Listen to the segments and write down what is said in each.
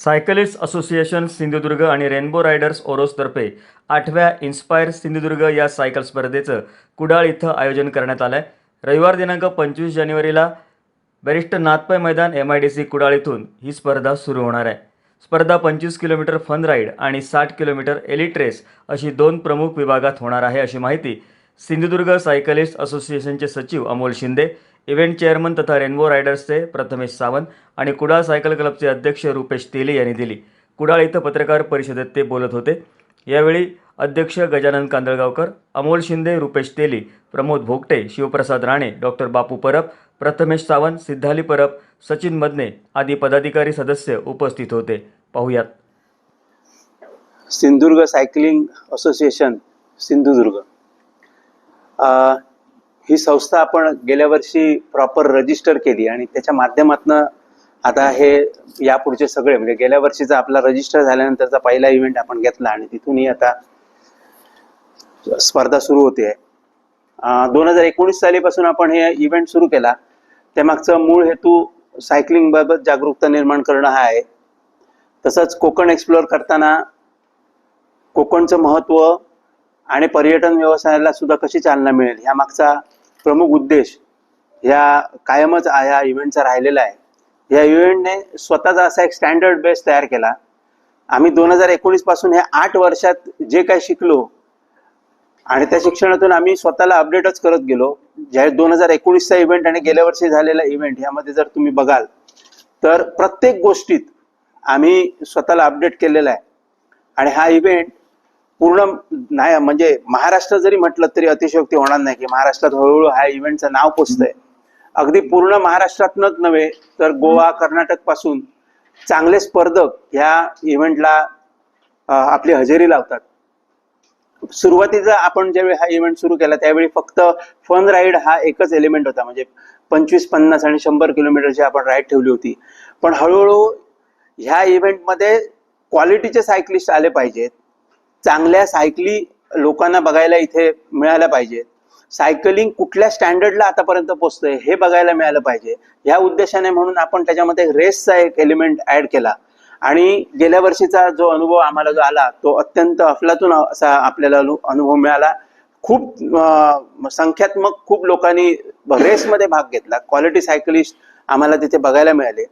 Cyclist association Sindhudurg आणि rainbow riders ओरोसतर्फे आठव्या inspire Sindhudurg या सायकल स्पर्धेचं कुडाळ इथं आयोजन करण्यात आलं आहे रविवार दिनांक पंचवीस जानेवारीला बॅरिस्टर नाथपाय मैदान M I D C Kudal इथून ही स्पर्धा सुरू होणार आहे. स्पर्धा पंचवीस किलोमीटर फन राईड आणि साठ किलोमीटर एलिट रेस अशी दोन प्रमुख विभागात होणार आहे अशी माहिती सिंधुदुर्ग सायकलिस्ट असोसिएशनचे सचिव अमोल शिंदे इव्हेंट चेअरमन तथा रेनबो रायडर्सचे प्रथमेश सावंत आणि कुडाळ सायकल क्लबचे अध्यक्ष रुपेश तेली यांनी दिली. कुडाळ इथं पत्रकार परिषदेत ते बोलत होते. यावेळी अध्यक्ष गजानन कांदळगावकर अमोल शिंदे रुपेश तेली प्रमोद भोगटे शिवप्रसाद राणे डॉक्टर बापू परब प्रथमेश सावंत सिद्धाली परब सचिन मदने आदी पदाधिकारी सदस्य उपस्थित होते. पाहुयात. Sindhudurg cycling association Sindhudurg. ही संस्था आपण गेल्या वर्षी प्रॉपर रजिस्टर केली आणि त्याच्या माध्यमातनं आता हे यापुढचे सगळे म्हणजे गेल्या वर्षीचा आपला रजिस्टर झाल्यानंतरचा पहिला इव्हेंट आपण घेतला आणि तिथूनही आता स्पर्धा सुरू होते. दोन हजार एकोणीस सालीपासून आपण हे इव्हेंट सुरू केला. त्यामागचा मूळ हेतू सायकलिंग बाबत जागरूकता निर्माण करणं हा आहे. तसंच कोकण एक्सप्लोअर करताना कोकणचं महत्त्व आणि पर्यटन व्यवसायाला सुद्धा कशी चालना मिळेल ह्या मागचा प्रमुख उद्देश ह्या कायमच ह्या इव्हेंटचा राहिलेला आहे. या इव्हेंटने स्वतःचा असा एक स्टँडर्ड बेस तयार केला. आम्ही दोन हजार एकोणीसपासून ह्या आठ वर्षात जे काही शिकलो आणि त्या शिक्षणातून आम्ही स्वतःला अपडेटच करत गेलो. ज्या दोन हजार एकोणीसचा इव्हेंट आणि गेल्या वर्षी झालेला इव्हेंट यामध्ये जर तुम्ही बघाल तर प्रत्येक गोष्टीत आम्ही स्वतःला अपडेट केलेला आहे. आणि हा इव्हेंट पूर्ण नाही म्हणजे महाराष्ट्र जरी म्हटलं तरी अतिशयोक्ती होणार नाही की महाराष्ट्रात हळूहळू हा इव्हेंटचं नाव पोचतंय. अगदी पूर्ण महाराष्ट्रातनच नव्हे तर गोवा कर्नाटकपासून चांगले स्पर्धक ह्या इव्हेंटला आपली हजेरी लावतात. सुरुवातीचा आपण ज्यावेळी हा इव्हेंट सुरू केला त्यावेळी फक्त फन राईड हा एकच एलिमेंट होता. म्हणजे पंचवीस पन्नास आणि शंभर किलोमीटरची आपण राईड ठेवली होती. पण हळूहळू ह्या इव्हेंटमध्ये क्वालिटीचे सायकलिस्ट आले पाहिजेत. चांगल्या सायकली लोकांना बघायला इथे मिळाल्या पाहिजेत सायकलिंग कुठल्या स्टँडर्डला आतापर्यंत पोहोचतंय हे बघायला मिळालं पाहिजे. ह्या उद्देशाने म्हणून आपण त्याच्यामध्ये रेसचा एक एलिमेंट ऍड केला. आणि गेल्या वर्षीचा जो अनुभव आम्हाला जो आला तो अत्यंत अफलातून असा आपल्याला अनु- अनुभव मिळाला. खूप संख्यात्मक खूप लोकांनी रेसमध्ये भाग घेतला. क्वालिटी सायकलिस्ट आम्हाला तिथे बघायला मिळाले.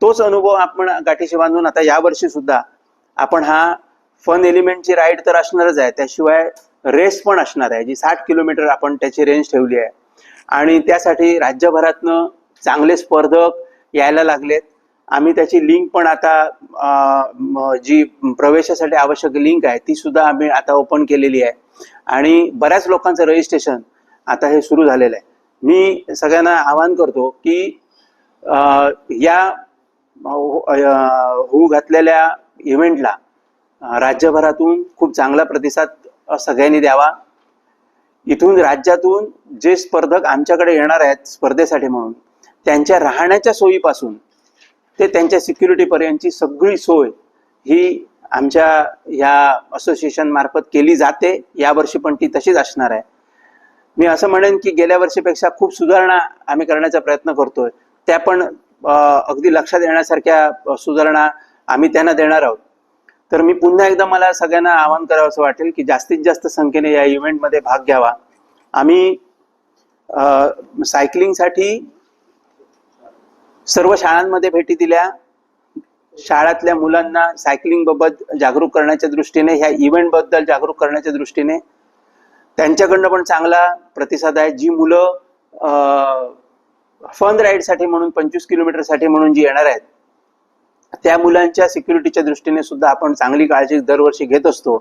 तोच अनुभव आपण गाठीशी बांधून आता यावर्षी सुद्धा आपण हा फन एलिमेंटची राईड तर असणारच आहे. त्याशिवाय रेस पण असणार आहे. जी साठ किलोमीटर आपण त्याची रेंज ठेवली आहे. आणि त्यासाठी राज्यभरातनं चांगले स्पर्धक यायला लागलेत. आम्ही त्याची लिंक पण आता जी प्रवेशासाठी आवश्यक लिंक आहे ती सुद्धा आम्ही आता ओपन केलेली आहे. आणि बऱ्याच लोकांचं रजिस्ट्रेशन आता हे सुरू झालेलं आहे. मी सगळ्यांना आवाहन करतो की या हो, होऊ घातलेल्या इव्हेंटला राज्यभरातून खूप चांगला प्रतिसाद सगळ्यांनी द्यावा. इथून राज्यातून जे स्पर्धक आमच्याकडे येणार आहेत स्पर्धेसाठी म्हणून त्यांच्या राहण्याच्या सोयीपासून ते त्यांच्या सिक्युरिटीपर्यंतची सगळी सोय ही आमच्या ह्या असोसिएशन मार्फत केली जाते. यावर्षी पण ती तशीच असणार आहे. मी असं म्हणेन की गेल्या वर्षीपेक्षा खूप सुधारणा आम्ही करण्याचा प्रयत्न करतोय. त्या पण अगदी लक्षात येण्यासारख्या सुधारणा आम्ही त्यांना देणार आहोत. तर मी पुन्हा एकदा मला सगळ्यांना आवाहन करावं असं वाटेल की जास्तीत जास्त संख्येने या इव्हेंटमध्ये भाग घ्यावा. आम्ही सायकलिंगसाठी सर्व शाळांमध्ये भेटी दिल्या. शाळातल्या मुलांना सायकलिंगबाबत जागरूक करण्याच्या दृष्टीने ह्या इव्हेंटबद्दल जागरूक करण्याच्या दृष्टीने. त्यांच्याकडनं पण चांगला प्रतिसाद आहे. जी मुलं फन राईडसाठी म्हणून पंचवीस किलोमीटरसाठी म्हणून जी येणार आहेत त्या मुलांच्या सिक्युरिटीच्या दृष्टीने सुद्धा आपण चांगली काळजी दरवर्षी घेत असतो.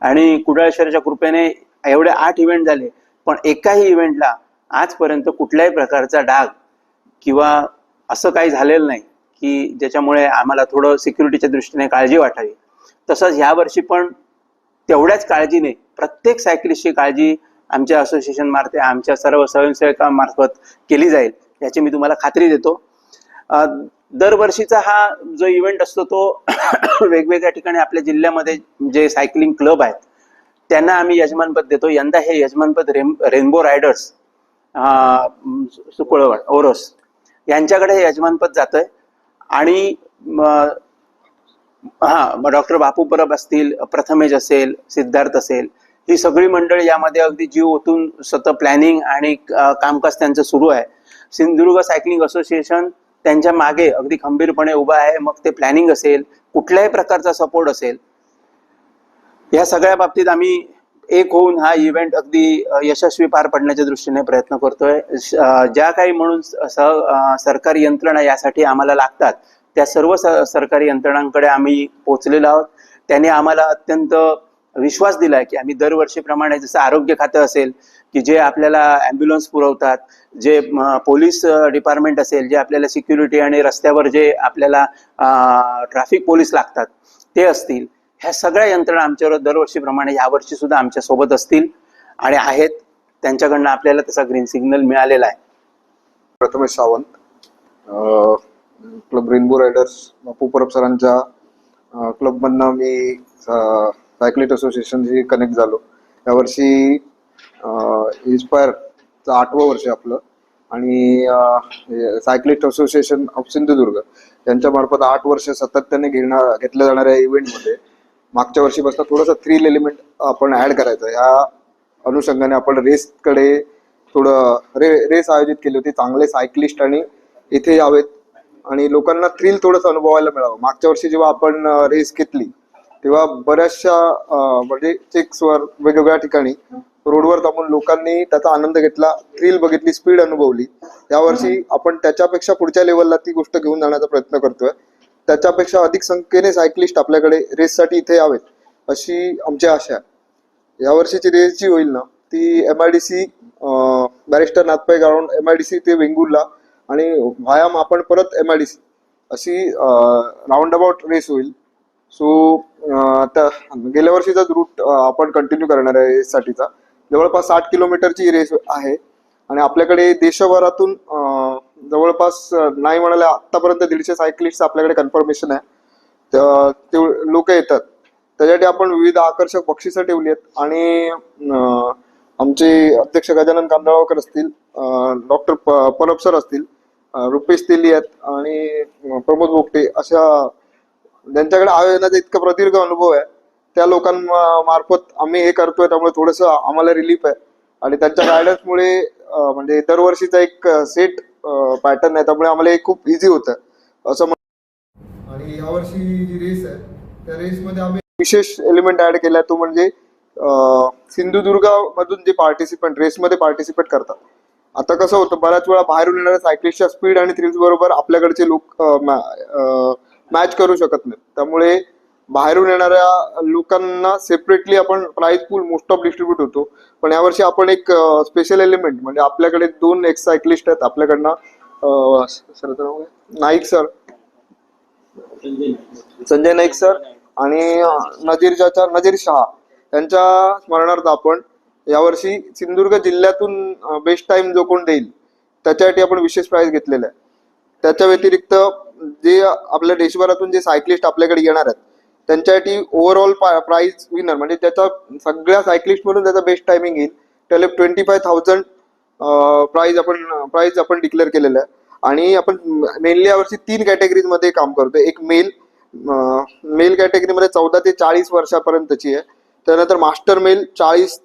आणि कुडाळेश्वरच्या कृपेने एवढे आठ इव्हेंट झाले पण एकाही इव्हेंटला आजपर्यंत कुठल्याही प्रकारचा डाग किंवा असं काही झालेलं नाही की ज्याच्यामुळे आम्हाला थोडं सिक्युरिटीच्या दृष्टीने काळजी वाटावी. तसंच ह्या वर्षी पण तेवढ्याच काळजीने प्रत्येक सायकलिस्टची काळजी आमच्या असोसिएशन मार्फत आमच्या सर्व स्वयंसेवकांमार्फत केली जाईल याची मी तुम्हाला खात्री देतो. दरवर्षीचा हा जो इव्हेंट असतो तो वेगवेगळ्या ठिकाणी आपल्या जिल्ह्यामध्ये जे सायकलिंग क्लब आहेत त्यांना आम्ही यजमानपद देतो. यंदा हे यजमानपद रेम रेनबो रायडर्स सुकळवड ओरोस यांच्याकडे हे यजमानपद जातंय. आणि हा डॉक्टर बापू परब असतील प्रथमेश असेल सिद्धार्थ असेल ही सगळी मंडळी यामध्ये अगदी जीव ओतून स्वतः प्लॅनिंग आणि कामकाज त्यांचं सुरू आहे. सिंधुदुर्ग सायकलिंग असोसिएशन त्यांच्या मागे अगदी खंबीरपणे उभा आहे मग ते प्लॅनिंग असेल कुठल्याही प्रकारचा सपोर्ट असेल. या सगळ्या बाबतीत आम्ही एक होऊन हा इव्हेंट अगदी यशस्वी पार पडण्याच्या दृष्टीने प्रयत्न करतोय. श- ज्या काही म्हणून सरकारी यंत्रणा यासाठी आम्हाला लागतात त्या सर्व स- सरकारी यंत्रणांकडे आम्ही पोचलेलो आहोत. त्यांनी आम्हाला अत्यंत विश्वास दिलाय की आम्ही दरवर्षीप्रमाणे जसं आरोग्य खातं असेल की जे आपल्याला ॲम्ब्युलन्स पुरवतात जे पोलीस डिपार्टमेंट असेल जे आपल्याला सिक्युरिटी आणि रस्त्यावर जे आपल्याला ट्रॅफिक पोलीस लागतात ते असतील ह्या सगळ्या यंत्रणा आमच्यावर दरवर्षीप्रमाणे यावर्षी सुद्धा आमच्यासोबत असतील आणि आहेत त्यांच्याकडनं आपल्याला तसा ग्रीन सिग्नल मिळालेला आहे. Prathamesh Sawant club Rainbow Riders Parab सरांच्या क्लबमधनं मी सायकलिस्ट असोसिएशनशी कनेक्ट झालो. यावर्षी इन्स्पायरचं आठवं वर्ष आहे आपलं. आणि सायकलिस्ट असोसिएशन ऑफ सिंधुदुर्ग यांच्यामार्फत आठ वर्ष सातत्याने घेणार घेतल्या जाणाऱ्या इव्हेंटमध्ये मागच्या वर्षीपासून थोडंसं थ्रिल एलिमेंट आपण ऍड करायचं. या अनुषंगाने आपण रेसकडे थोडं रे रेस आयोजित केली होती. चांगले सायकलिस्ट आणि इथे यावेत. आणि लोकांना थ्रिल थोडंसं अनुभवायला मिळावं. मागच्या वर्षी जेव्हा आपण रेस घेतली तेव्हा बऱ्याचशा म्हणजे चेक्सवर वेगवेगळ्या ठिकाणी रोडवर थांबून लोकांनी त्याचा आनंद घेतला थ्रिल बघितली स्पीड अनुभवली. यावर्षी आपण त्याच्यापेक्षा पुढच्या लेवलला ती गोष्ट घेऊन जाण्याचा प्रयत्न करतोय. त्याच्यापेक्षा अधिक संख्येने सायकलिस्ट आपल्याकडे रेससाठी इथे यावेत अशी आमची आशा आहे. यावर्षीची रेस जी होईल ना ती M I D C barrister Nath Pai ground M I D C ते वेंगुर्ला आणि व्यायाम आपण परत एम आय डी सी अशी राऊंड अबाउट रेस होईल. सो त्या गेल्या वर्षीचाच रूट आपण कंटिन्यू करणार आहे रेससाठीचा जवळपास साठ किलोमीटरची रेस आहे. आणि आपल्याकडे देशभरातून जवळपास नाही म्हणाले आतापर्यंत दीडशे सायकलिस्ट आपल्याकडे कन्फर्मेशन आहे. ते लोक येतात. त्याच्यासाठी आपण विविध आकर्षक बक्षिसं ठेवली आहेत. आणि आमचे अध्यक्ष गजानन कांदळावकर असतील डॉक्टर परब सर असतील रुपेश तेली आहेत आणि प्रमोद बोगटे अशा ज्यांच्याकडे आयोजनाचा इतका प्रदीर्घ अनुभव आहे त्या लोकांमार्फत आम्ही हे करतोय त्यामुळे थोडंसं आम्हाला रिलीफ आहे. आणि त्यांच्या गायडन्समुळे म्हणजे दरवर्षीचा एक सेट पॅटर्न आहे त्यामुळे आम्हाला हे खूप इझी होतं. असं आणि यावर्षी जी रेस आहे त्या रेसमध्ये आम्ही विशेष एलिमेंट ऍड केलाय तो म्हणजे सिंधुदुर्ग मधून जे पार्टिसिपंट रेसमध्ये पार्टिसिपेट करतात. आता कसं होतं बऱ्याच वेळा बाहेरून येणाऱ्या सायकलिस्टच्या स्पीड आणि थ्रिल्स बरोबर आपल्याकडचे लोक मॅच करू शकत नाहीत. त्यामुळे बाहेरून येणाऱ्या लोकांना सेपरेटली आपण price pool most of distribute होतो. पण यावर्षी आपण एक स्पेशल एलिमेंट म्हणजे आपल्याकडे दोन एक सायकलिस्ट आहेत. आपल्याकडनं नाईक सर. संजय नाईक सर आणि नजीर चाचा नजीर शहा यांच्या स्मरणार्थ आपण यावर्षी सिंधुदुर्ग जिल्ह्यातून बेस्ट टाइम जो कोण देईल त्याच्यासाठी आपण विशेष प्राइज घेतलेला आहे. त्याच्या व्यतिरिक्त जे आपल्या देशभरातून जे सायक्लिस्ट आपल्याकडे येणार आहेत त्यांच्यासाठी ओव्हरऑल प्राइज विनर म्हणजे त्याचा सगळ्या सायक्लिस्ट म्हणून त्याचा बेस्ट टायमिंग येईल. त्याला ट्वेंटी फाय थाउजंड प्राइज आपण प्राइज आपण डिक्लेअर केलेलं आहे. आणि आपण मेनली यावर्षी तीन कॅटेगरीजमध्ये काम करतो एक मेल मेल कॅटेगरीमध्ये चौदा ते चाळीस वर्षापर्यंतची आहे. त्यानंतर मास्टर मेल चाळीस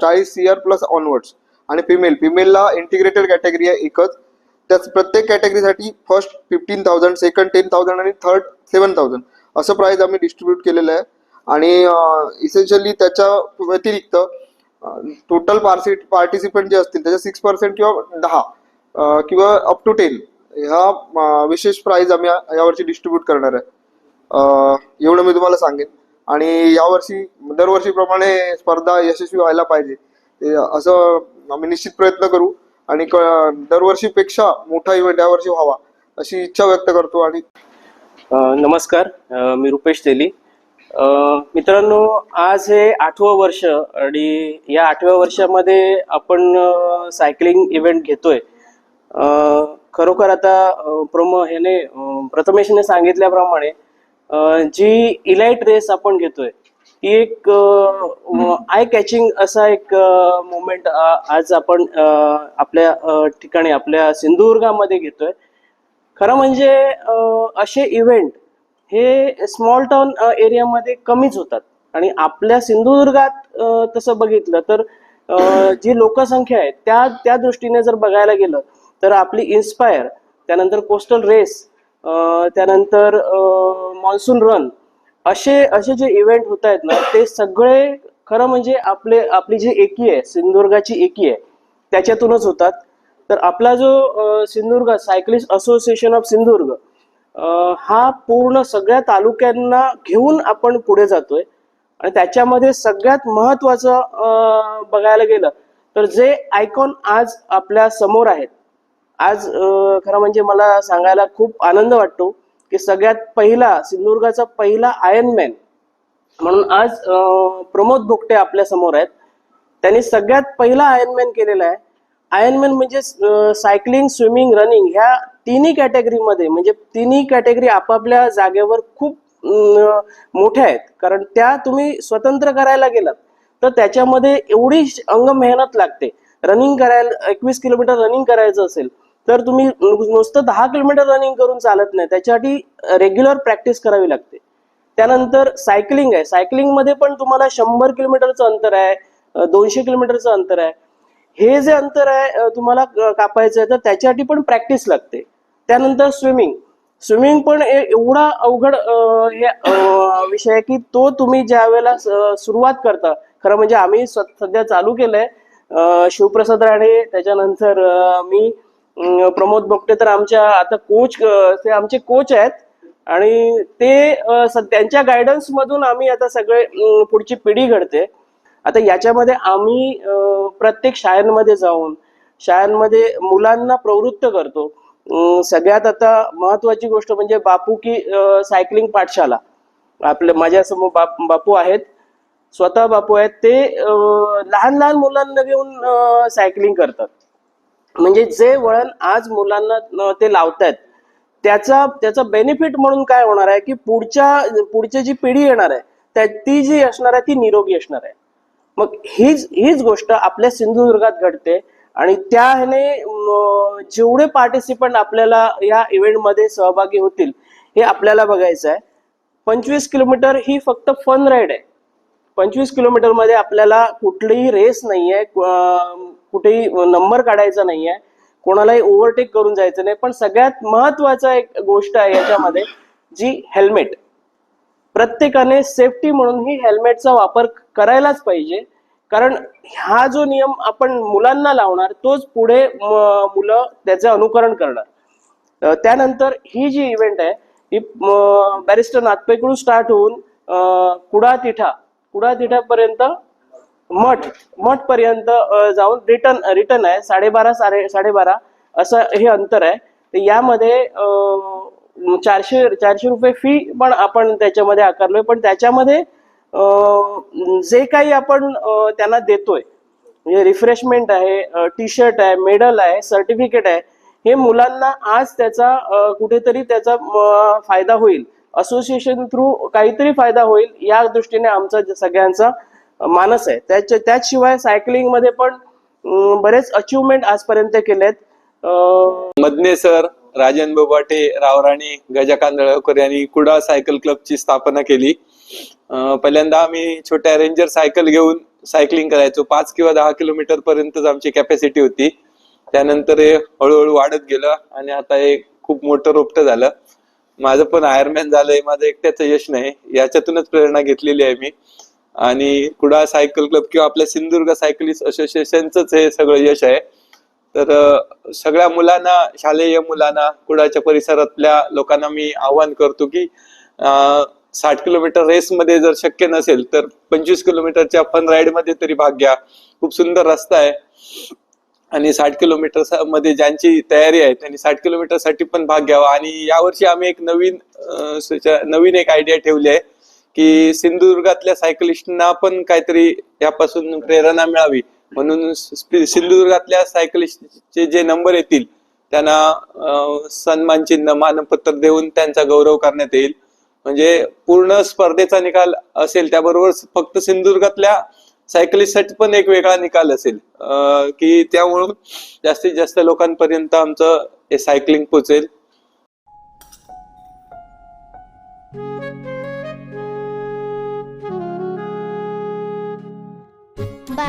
चाळीस इयर प्लस ऑनवर्ड्स आणि फिमेल फिमेलला इंटिग्रेटेड कॅटेगरी आहे एकच. त्याच प्रत्येक कॅटेगरीसाठी first fifteen thousand second ten thousand आणि थर्ड सेवन थाउजंड असं प्राईज आम्ही डिस्ट्रीब्यूट केलेलं आहे. आणि इसेन्शियली त्याच्या व्यतिरिक्त टोटल पार्सि पार्टिसिपंट जे असतील त्याच्या सिक्स पर्सेंट किंवा दहा किंवा अप टू टेन ह्या विशेष प्राईज आम्ही या- यावर्षी डिस्ट्रीब्यूट करणार आहे. एवढं मी तुम्हाला सांगेन. आणि यावर्षी दरवर्षीप्रमाणे स्पर्धा यशस्वी व्हायला पाहिजे. असं आम्ही निश्चित प्रयत्न करू. आणि क- दरवर्षीपेक्षा मोठा इव्हेंट यावर्षी व्हावा अशी इच्छा व्यक्त करतो आणि नमस्कार. मी रुपेश तेली. मित्रांनो आज हे आठवं वर्ष आणि या आठव्या वर्षामध्ये आपण सायकलिंग इव्हेंट घेतोय. खरोखर आता प्रम ह्याने प्रथमेशने सांगितल्याप्रमाणे जी इलाइट रेस आपण घेतोय ती एक आय कॅचिंग असा एक मुवमेंट आज आपण आपल्या ठिकाणी आपल्या सिंधुदुर्गामध्ये घेतोय. खरं म्हणजे असे इव्हेंट हे स्मॉल टाउन एरियामध्ये कमीच होतात. आणि आपल्या सिंधुदुर्गात तसं बघितलं तर जी लोकसंख्या आहे त्या त्या दृष्टीने जर बघायला गेलं तर आपली इन्स्पायर त्यानंतर कोस्टल रेस त्यानंतर मॉन्सून रन असे असे जे इव्हेंट होत आहेत ना ते सगळे खरं म्हणजे आपले आपली जी एकी आहे सिंधुदुर्गाची एकी आहे त्याच्यातूनच होतात. तर आपला जो Sindhudurg cyclist association of Sindhudurg हा पूर्ण सगळ्या तालुक्यांना घेऊन आपण पुढे जातोय. आणि त्याच्यामध्ये सगळ्यात महत्वाचं बघायला गेलं तर जे आयकॉन आज आपल्यासमोर आहेत आज खरं म्हणजे मला सांगायला खूप आनंद वाटतो. की सगळ्यात पहिला सिंधुदुर्गाचा पहिला आयर्नमॅन म्हणून आज प्रमोद भोगटे आपल्यासमोर आहेत. त्यांनी सगळ्यात पहिला आयर्नमॅन केलेला आहे. आयर्नमॅन म्हणजे सायकलिंग स्विमिंग रनिंग ह्या तिन्ही कॅटेगरीमध्ये म्हणजे तिन्ही कॅटेगरी आपापल्या जागेवर खूप मोठ्या आहेत. कारण त्या तुम्ही स्वतंत्र करायला गेलात तर त्याच्यामध्ये एवढी अंग मेहनत लागते. रनिंग करायला एकवीस किलोमीटर रनिंग करायचं असेल तर तुम्ही नुसतं दहा किलोमीटर रनिंग करून चालत नाही. त्याच्यासाठी रेग्युलर प्रॅक्टिस करावी लागते. त्यानंतर सायकलिंग आहे. सायकलिंगमध्ये पण तुम्हाला शंभर किलोमीटरचं अंतर आहे दोनशे किलोमीटरचं अंतर आहे. हे जे अंतर आहे तुम्हाला कापायचं आहे तर त्याच्यासाठी पण प्रॅक्टिस लागते. त्यानंतर स्विमिंग स्विमिंग पण एवढा अवघड हे विषय आहे की तो तुम्ही ज्या वेळेला सुरुवात करता खरं म्हणजे आम्ही सध्या चालू केलंय शिवप्रसाद राणे त्याच्यानंतर मी प्रमोद बोगटे तर आमच्या आता कोच ते आमचे कोच आहेत. आणि ते त्यांच्या गायडन्स मधून आम्ही आता सगळे पुढची पिढी घडते. आता याच्यामध्ये आम्ही प्रत्येक शाळांमध्ये जाऊन शाळांमध्ये मुलांना प्रवृत्त करतो. सगळ्यात आता महत्वाची गोष्ट म्हणजे बापू की सायकलिंग पाठशाला. आपल्या माझ्यासमोर बाप बापू आहेत. स्वतः बापू आहेत. ते लहान लहान मुलांना घेऊन सायकलिंग करतात. म्हणजे जे वळण आज मुलांना ते लावतायत त्याचा त्याचा बेनिफिट म्हणून काय होणार आहे की पुढच्या पुढची जी पिढी येणार आहे त्या ती जी असणार आहे ती निरोगी असणार आहे. मग हीच हीच गोष्ट आपल्या सिंधुदुर्गात घडते आणि त्या ह्याने जेवढे पार्टिसिपंट आपल्याला या इव्हेंटमध्ये सहभागी होतील हे आपल्याला बघायचं आहे. पंचवीस किलोमीटर ही फक्त फन राईड आहे. पंचवीस किलोमीटरमध्ये आपल्याला कुठलीही रेस नाहीये आहे कुठेही नंबर काढायचा नाहीये. कोणालाही ओव्हरटेक करून जायचं नाही. पण सगळ्यात महत्त्वाचा एक गोष्ट आहे याच्यामध्ये जी हेल्मेट प्रत्येकाने सेफ्टी म्हणून ही हेल्मेटचा वापर करायलाच पाहिजे. कारण हा जो नियम आपण मुलांना लावणार तोच पुढे मुलं त्याचं अनुकरण करणार. त्यानंतर ही जी इव्हेंट आहे ही बॅरिस्टर नाथपेकडून स्टार्ट होऊन कुडा तिठा कुडा तिठापर्यंत मठ मठ पर्यंत जाऊन रिटर्न रिटर्न आहे. साडेबारा साडे साडेबारा असं हे अंतर आहे. तर यामध्ये चारशे चारशे रुपये फी पण आपण त्याच्यामध्ये आकारलोय. पण त्याच्यामध्ये जे काही आपण त्यांना देतोय म्हणजे रिफ्रेशमेंट आहे टी शर्ट आहे मेडल आहे सर्टिफिकेट आहे हे मुलांना आज त्याचा कुठेतरी त्याचा फायदा होईल. असोसिएशन थ्रू काहीतरी फायदा होईल या दृष्टीने आमचा सगळ्यांचा मानस आहे. त्याच्या त्याशिवाय सायकलिंगमध्ये पण बरेच अचिव्हमेंट आजपर्यंत केलेत. अं, मदने सर राजन बोबाटे रावराणी गजा कांदळकर यांनी कुडा सायकल क्लबची स्थापना केली. पहिल्यांदा आम्ही छोट्या रेंजर सायकल घेऊन सायकलिंग करायचो. पाच किंवा दहा किलोमीटर पर्यंतच आमची कॅपॅसिटी होती. त्यानंतर हे हळूहळू वाढत गेलं आणि आता हे खूप मोठं रोपटं झालं. माझं पण आयरमॅन झालंय माझं एकट्याचं यश नाही. याच्यातूनच प्रेरणा घेतलेली आहे मी. आणि कुडाळ सायकल क्लब किंवा आपल्या सिंधुदुर्ग सायकलिस्ट असोसिएशनच हे सगळं यश आहे. तर सगळ्या मुलांना शालेय मुलांना कुडाळच्या परिसरातल्या लोकांना मी आवाहन करतो की साठ किलोमीटर रेसमध्ये जर शक्य नसेल तर पंचवीस किलोमीटरच्या फन राईडमध्ये तरी भाग घ्या. खूप सुंदर रस्ता आहे. आणि साठ किलोमीटरमध्ये ज्यांची तयारी आहे त्यांनी साठ किलोमीटरसाठी पण भाग घ्यावा. आणि यावर्षी आम्ही एक नवीन नवीन एक आयडिया ठेवली आहे. की सिंधुदुर्गातल्या सायकलिस्टना पण काहीतरी यापासून प्रेरणा मिळावी. म्हणून सिंधुदुर्गातल्या सायकलिस्टचे जे नंबर येतील त्यांना सन्मान चिन्ह मानपत्र देऊन त्यांचा गौरव करण्यात येईल. म्हणजे पूर्ण स्पर्धेचा निकाल असेल त्याबरोबर फक्त सिंधुदुर्गातल्या सायकलिस्टसाठी पण एक वेगळा निकाल असेल. की त्यामुळं जास्तीत जास्त लोकांपर्यंत आमचं हे सायकलिंग पोचेल.